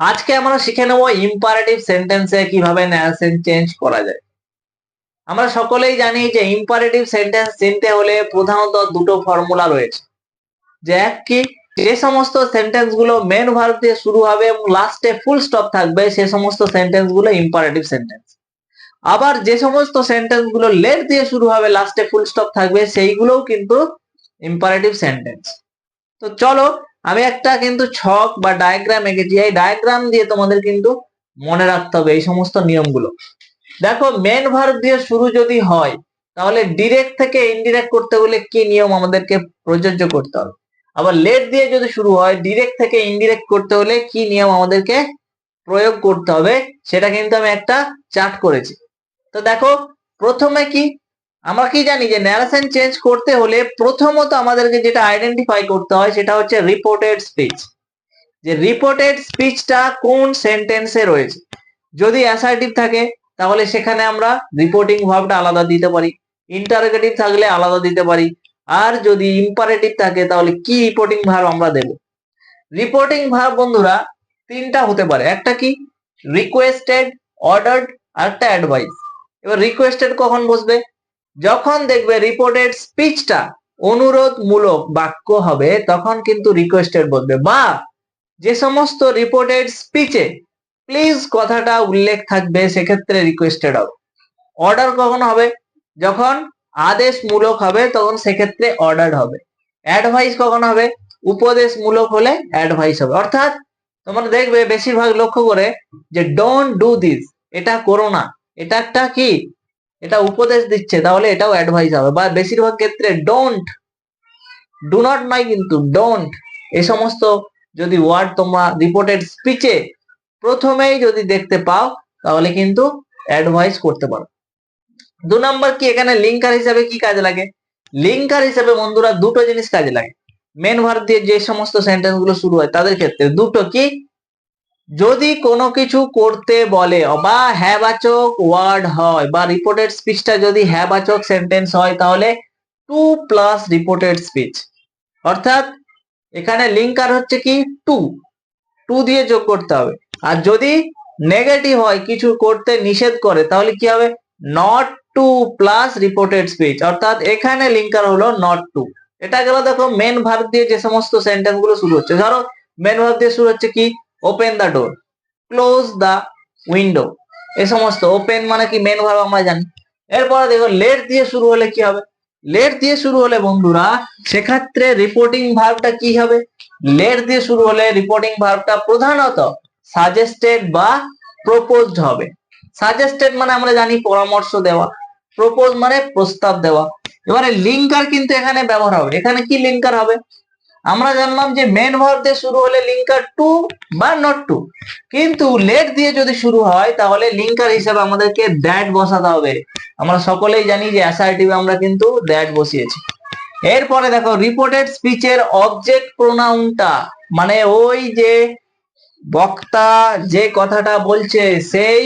আজকে আমরা শিখে নেব ইম্পারেটিভ সেন্টেন্সে কীভাবে ন্যারেশন চেঞ্জ করা যায়। আমরা সকলেই জানি যে ইম্পারেটিভ সেন্টেন্স চিনতে হলে প্রধানত দুটো ফর্মুলা রয়েছে। যে এক কি, যে সমস্ত সেন্টেন্সগুলো মেন ভার্ব দিয়ে শুরু হবে এবং লাস্টে ফুল স্টপ থাকবে, সে সমস্ত সেন্টেন্সগুলো ইম্পারেটিভ সেন্টেন্স আবার যে সমস্ত সেন্টেন্সগুলো লেট দিয়ে শুরু হবে লাস্টে ফুল স্টপ থাকবে, সেইগুলোও কিন্তু ইম্পারেটিভ সেন্টেন্স তো চলো আমি একটা কিন্তু ছক বা ডায়াগ্রাম এঁকেছি। এই ডায়াগ্রাম দিয়ে তোমাদের কিন্তু মনে রাখতে হবে এই সমস্ত নিয়মগুলো। দেখো মেন ভার্ব দিয়ে শুরু যদি হয়, তাহলে ডিরেক্ট থেকে ইনডিরেক্ট করতে হলে কি নিয়ম আমাদেরকে প্রযোজ্য করতে হবে? আবার লেট দিয়ে যদি শুরু হয় ডিরেক্ট থেকে ইনডিরেক্ট করতে হলে কি নিয়ম আমাদেরকে প্রয়োগ করতে হবে? সেটা কিন্তু আমি একটা চার্ট করেছি। তো দেখো, প্রথমে কি আমরা কি জানি যে ন্যারেশন চেঞ্জ করতে হলে প্রথমত আমাদেরকে যেটা আইডেন্টিফাই করতে হয় সেটা হচ্ছে রিপোর্টেড স্পিচ যে রিপোর্টেড স্পিচটা কোন সেন্টেন্সে রয়েছে? যদি অ্যাসার্টিভ থাকে, তাহলে সেখানে আমরা রিপোর্টিং ভাবটা আলাদা দিতে পারি ইন্টারোগেটিভ থাকলে আলাদা দিতে পারি, আর যদি ইম্পারেটিভ থাকে, তাহলে কি রিপোর্টিং ভার্ব আমরা দেব? রিপোর্টিং ভার্ব বন্ধুরা, তিনটা হতে পারে। একটা কি? রিকোয়েস্টেড অর্ডার্ড আর একটা অ্যাডভাইস এবার রিকোয়েস্টেড কখন বসবে? যখন দেখবে রিপোর্টেড স্পিচটা অনুরোধমূলক বাক্য হবে, তখন কিন্তু রিকোয়েস্টেড বলবে বা যে সমস্ত রিপোর্টেড স্পিচে প্লিজ কথাটা উল্লেখ থাকবে, সেক্ষেত্রে রিকোয়েস্টেড হবে। অর্ডার কখন হবে? যখন আদেশমূলক হবে, তখন সেক্ষেত্রে অর্ডার হবে। অ্যাডভাইস কখন হবে? উপদেশমূলক হলে অ্যাডভাইস হবে। অর্থাৎ তোমরা দেখবে, বেশিরভাগ লক্ষ্য করে যে ডোন্ট ডু দিস এটা করো না। এটা একটা কি? এটা উপদেশ দিচ্ছে, তাহলে এটাও অ্যাডভাইস হবে। বা বেশিরভাগ ক্ষেত্রে ডোন্ট ডু নট নয় কিন্তু ডোন্ট এ সমস্ত যদি ওয়ার্ড তোমরা রিপোর্টেড স্পিচে প্রথমেই যদি দেখতে পাও, তাহলে কিন্তু অ্যাডভাইস করতে পারো। দু নম্বর কি, এখানে লিঙ্কার হিসাবে কি কাজে লাগে? লিঙ্কার হিসাবে বন্ধুরা দুটো জিনিস কাজে লাগে। মেন ভার্ব দিয়ে যে সমস্ত সেন্টেন্সগুলো শুরু হয়, তাদের ক্ষেত্রে দুটো কি? যদি কোনো কিছু করতে বলে বা হ্যাবাচক ওয়ার্ড হয়, বা রিপোর্টেড স্পিচটা যদি হ্যাবাচক সেন্টেন্স হয়, তাহলে টু প্লাস রিপোর্টেড স্পিচ অর্থাৎ এখানে লিঙ্কার হচ্ছে কি টু টু দিয়ে যোগ করতে হবে। আর যদি নেগেটিভ হয়, কিছু করতে নিষেধ করে, তাহলে কি হবে? Not to plus reported speech অর্থাৎ এখানে লিঙ্কার হলো নট টু এটা গেল দেখো মেন ভার্ব দিয়ে যে সমস্ত সেন্টেন্সগুলো শুরু হচ্ছে। ধরো মেন ভার্ব দিয়ে শুরু হচ্ছে কি? Open the door close the window এই সমস্ত ওপেন মানে কি মেন ভার্ব আমরা জানি। এরপরে দেখো লেট দিয়ে শুরু হলে কি হবে? লেট দিয়ে শুরু হলে বন্ধুরা, সেক্ষেত্রে রিপোর্টিং ভার্বটা কি হবে? লেট দিয়ে শুরু হলে রিপোর্টিং ভার্বটা প্রধানত সাজেস্টেড বা প্রপোজড হবে। সাজেস্টেড মানে আমরা জানি পরামর্শ দেওয়া। প্রপোজ মানে প্রস্তাব দেওয়া। এবারে লিঙ্কার কিন্তু এখানে ব্যবহার হবে। এখানে কি লিঙ্কার হবে? আমরা জানলাম যে মেন ভার্ব দিয়ে শুরু হলে লিঙ্কার টু বা নট টু কিন্তু লেট দিয়ে যদি শুরু হয়, তাহলে লিঙ্কার হিসেবে আমাদেরকে দ্যাট বসাতে হবে। আমরা সকলেই জানি যে অ্যাসার্টিভ আমরা কিন্তু দ্যাট বসিয়েছি। এরপরে দেখো রিপোর্টেড স্পিচের অবজেক্ট প্রোনাউনটা মানে ওই যে বক্তা যে কথাটা বলছে, সেই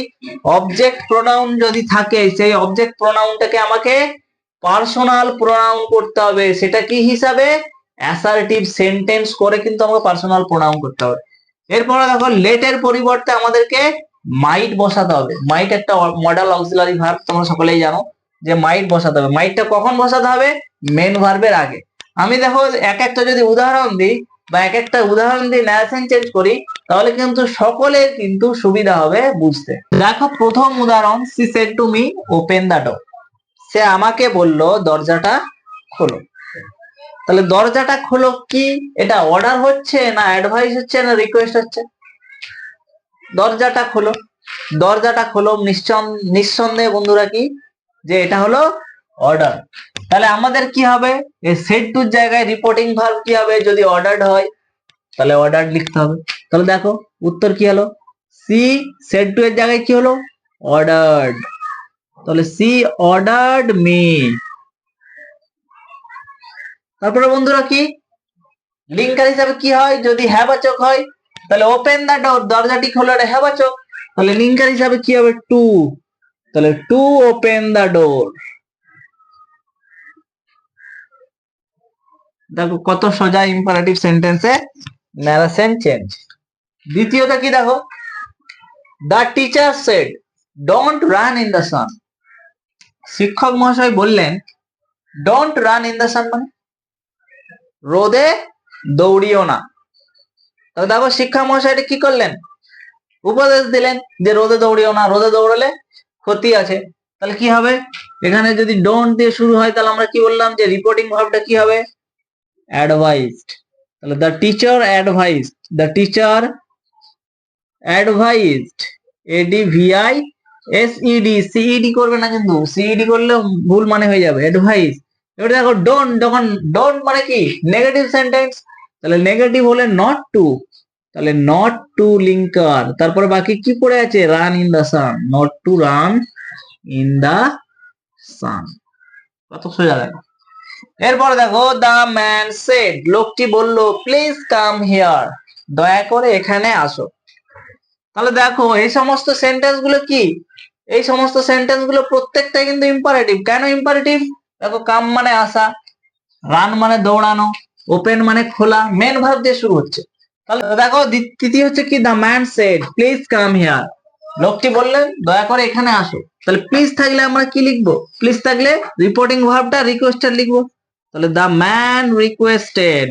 অবজেক্ট প্রোনাউন যদি থাকে, সেই অবজেক্ট প্রোনাউনটাকে আমাকে পার্সোনাল প্রোনাউন করতে হবে। সেটা কি হিসাবে? অ্যাসার্টিভ সেন্টেন্স করে কিন্তু আমাকে পার্সোনাল প্রোনাউন করতে হবে। এরপরে দেখো লেটের পরিবর্তে আমাদেরকে মাইট বসাতে হবে। মাইট একটা মডেল অক্সিলারি ভার্ব তোমরা সকলেই জানো যে মাইট বসাতে হবে। মাইটটা কখন বসাতে হবে? মেন ভার্বের আগে। আমি দেখো, এক একটা যদি উদাহরণ দিই বা এক একটা উদাহরণ দিয়ে ন্যারেশন চেঞ্জ করি, তাহলে কিন্তু সকলের কিন্তু সুবিধা হবে বুঝতে। দেখো, প্রথম উদাহরণ she said to me open the door সে আমাকে বলল, দরজাটা খোলো। তাহলে দরজাটা খোলো কি? এটা অর্ডার হচ্ছে না অ্যাডভাইস হচ্ছে না রিকোয়েস্ট হচ্ছে? দরজাটা খোলো। দরজাটা খোলো। নিঃসন্দেহে বন্ধুরা কি? যে এটা হলো অর্ডার তাহলে আমাদের কি হবে? সেট টুর জায়গায় রিপোর্টিং ভার্ব কি হবে? যদি অর্ডার্ড হয়, তাহলে অর্ডার লিখতে হবে। তাহলে দেখো, উত্তর কি হলো? সি সেট টু এর জায়গায় কি হলো? অর্ডার্ড তাহলে সি অর্ডার্ড মি তারপরে বন্ধুরা কি? লিঙ্কার হিসাবে কি হয়? যদি হ্যাবাচক হয়, তাহলে ওপেন দা ডোর দরজাটি খোলো এটা হ্যাবাচক তাহলে লিঙ্কার হিসাবে কি হবে? টু তাহলে টু ওপেন দা ডোর দেখো কত সোজা ইম্পারেটিভ সেন্টেন্সে ন্যারেশন চেঞ্জ দ্বিতীয়টা কি দেখো? The teacher said don't run in the sun শিক্ষক মহাশয় বললেন don't run in the sun মানে? রোদে দৌড়িও না। তবে দেখো শিক্ষা মহাশয়টা কি করলেন? উপদেশ দিলেন যে রোদে দৌড়িও না, রোদে দৌড়ালে ক্ষতি আছে। তাহলে কি হবে? এখানে যদি ডোন্ট দিয়ে শুরু হয়, তাহলে আমরা কি বললাম যে রিপোর্টিং ভাবটা কি হবে? অ্যাডভাইসড তাহলে the teacher advised the teacher advised A D V I S E D C E D করবে না কিন্তু। সিইডি করলে ভুল মানে হয়ে যাবে। অ্যাডভাইস এবার দেখো ডোন্ট যখন ডোন্ট মানে কি? নেগেটিভ সেন্টেন্স তাহলে নেগেটিভ হলে নট টু তাহলে নট টু লিঙ্কার তারপরে বাকি কি পড়ে আছে? Run in the sun not to run in the sun কত সোজা দেখো। এরপরে দেখো দা ম্যান সেড লোকটি বলল প্লিজ কাম হিয়ার দয়া করে এখানে আসো। তাহলে দেখো, এই সমস্ত সেন্টেন্সগুলো কি? এই সমস্ত সেন্টেন্সগুলো প্রত্যেকটা কিন্তু ইম্পারেটিভ কেন ইম্পারেটিভ দেখো, কাম মানে আসা রান মানে দৌড়ানো ওপেন মানে খোলা মেন ভাব দিয়ে শুরু হচ্ছে। তাহলে দেখো তৃতীয় হচ্ছে কি? The man said please come here লোকটি বললেন দয়া করে এখানে আসো। তাহলে প্লিজ থাকলে আমরা কি লিখব? প্লিজ থাকলে রিপোর্টিং ভার্বটা রিকোয়েস্টেড লিখব। তাহলে the man requested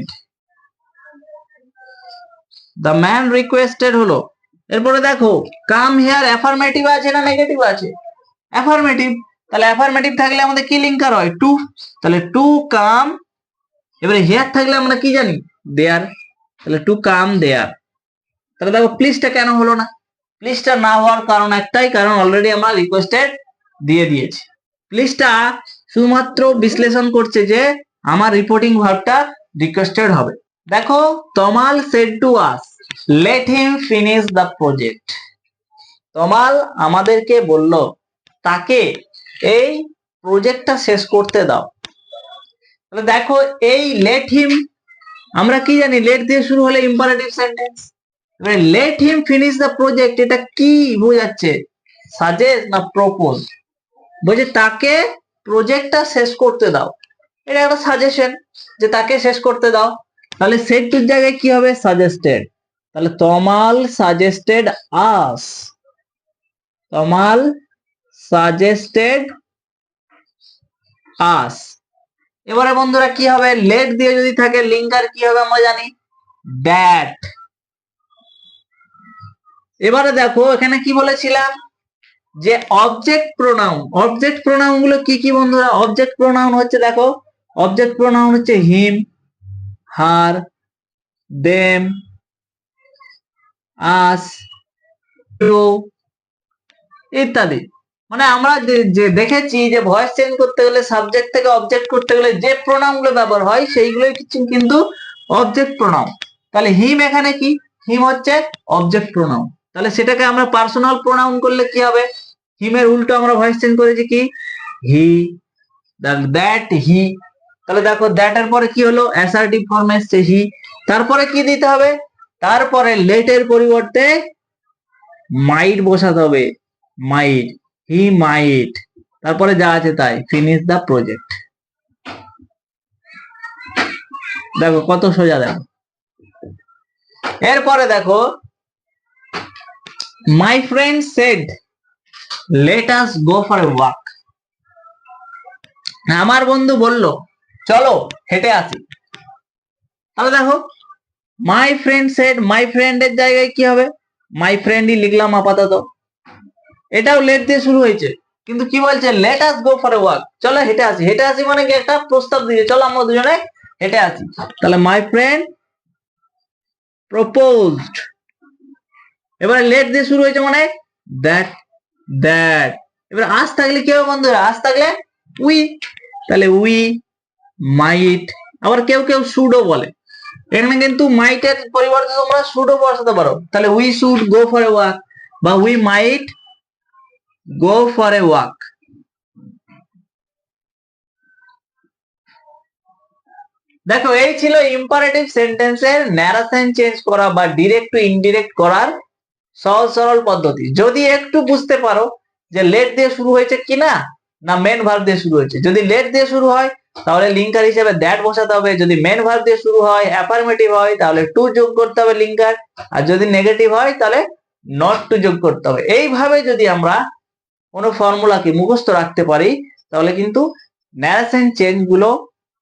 the man requested হলো। এরপরে দেখো কাম হেয়ার অ্যাফার্মেটিভ আছে না নেগেটিভ আছে? অ্যাফার্মেটিভ তাহলে অ্যাফার্মেটিভ থাকলে আমাদের কি লিঙ্কার হয় টু তাহলে টু কাম এবারে হেয়ার থাকলে আমরা কি জানি? দেয়ার তাহলে টু কাম দেয়ার তাহলে দেখো প্লিজটা কেন হলো না? প্লিজটা না হওয়ার কারণ একটাই, কারণ অলরেডি আমরা রিকোয়েস্টেড দিয়ে দিয়েছি। প্লিজটা শুধুমাত্র বিশ্লেষণ করছে যে আমার রিপোর্টিং ভার্বটা রিকোয়েস্টেড হবে। দেখো, Tamal said to us let him finish the project Tamal আমাদেরকে বলল, তাকে এই প্রজেক্টটা শেষ করতে দাও। তাহলে দেখো, এই লেট হিম আমরা কি জানি লেট দিয়ে শুরু হলে ইম্পারেটিভ সেন্টেন্স এবারে let him finish the project এটা কি বোঝাচ্ছে? সাজেস্ট না প্রপোজ বলছে তাকে প্রজেক্টটা শেষ করতে দাও। এটা একটা সাজেশন যে তাকে শেষ করতে দাও। তাহলে সেট টুর জায়গায় কি হবে? সাজেস্টেড তাহলে তমাল সাজেস্টেড আস তমাল সাজেস্টেড আস। এবারে বন্ধুরা কি হবে? লেট দিয়ে যদি থাকে লিঙ্কার কি হবে আমরা জানি? দ্যাট। এবারে দেখো, এখানে কি বলেছিলাম? যে অবজেক্ট প্রোনাউন অবজেক্ট প্রোনাউনগুলো কি কি বন্ধুরা? অবজেক্ট প্রোনাউন হচ্ছে দেখো অবজেক্ট প্রোনাউন হচ্ছে হিম হার দেম আস ইত্যাদি। মানে আমরা যে- দেখেছি যে ভয়েস চেঞ্জ করতে গেলে সাবজেক্ট থেকে অবজেক্ট করতে গেলে যে প্রোনাউনগুলো ব্যবহার হয়, সেইগুলোই কিন্তু অবজেক্ট প্রোনাউন তাহলে হিম এখানে কি? হিম হচ্ছে অবজেক্ট প্রোনাউন তাহলে সেটাকে আমরা পার্সোনাল প্রোনাউন করলে কি হবে? হিমের উল্টো আমরা ভয়েস চেঞ্জ করেছি কি? হি দ্যাট হি তাহলে দেখো দ্যাট এর পরে কি হলো? অ্যাসার্টিভ ফর্ম এসছে হি তারপরে কি দিতে হবে? তারপরে লেটের পরিবর্তে মাইট বসাতে হবে। মাইট হি মাইট তারপরে যা আছে তাই। ফিনিশ দ্য প্রজেক্ট দেখো, কত সোজা দেখো। এরপরে দেখো my friend said let us go for a walk আমার বন্ধু বলল, চলো, হেঁটে আসি। তাহলে দেখো মাই ফ্রেন্ড সেড মাই ফ্রেন্ডের জায়গায় কি হবে? মাই ফ্রেন্ডই লিখলাম আপাতত। এটাও লেট দিয়ে শুরু হয়েছে। কিন্তু কি বলছে? Let us go for a walk চলো হেঁটে আসি। হেঁটে আসি মানে কি? একটা প্রস্তাব দিয়েছে। চলো আমরা দুজনে হেঁটে আসি। তাহলে মাই ফ্রেন্ড প্রপোজড এবারে লেট দিয়ে শুরু হয়েছে মানে দ্যাট দ্যাট এবার আজ থাকলে কি হবে বন্ধুরা? আজ থাকলে উই তাহলে উই মাইট আবার কেউ কেউ সুডো বলে। এখানে কিন্তু মাইটের পরিবর্তে তোমরা সুডো বসাতে পারো। তাহলে we should go for a walk বা we might go for a walk দেখো, এই ছিল ইম্পারেটিভ সেন্টেন্সের ন্যারেশন চেঞ্জ করা বা ডিরেক্ট টু ইনডিরেক্ট করার সহজ সরল পদ্ধতি। যদি একটু বুঝতে পারো যে লেট দিয়ে শুরু হয়েছে কিনা, না মেন ভার্ব দিয়ে শুরু হয়েছে। যদি লেট দিয়ে শুরু হয়, তাহলে লিঙ্কার হিসেবে দ্যাট বসাতে হবে। যদি মেন ভার্ব দিয়ে শুরু হয় অ্যাফার্মেটিভ হয়, তাহলে টু যোগ করতে হবে লিঙ্কার আর যদি নেগেটিভ হয়, তাহলে নট টু যোগ করতে হবে। এইভাবে যদি আমরা কোনো ফর্মুলাকে মুখস্থ রাখতে পারি, তাহলে কিন্তু ন্যারেশন চেঞ্জগুলো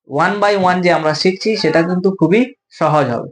ওয়ান বাই ওয়ান যে আমরা শিখছি, সেটা কিন্তু খুবই সহজ হবে।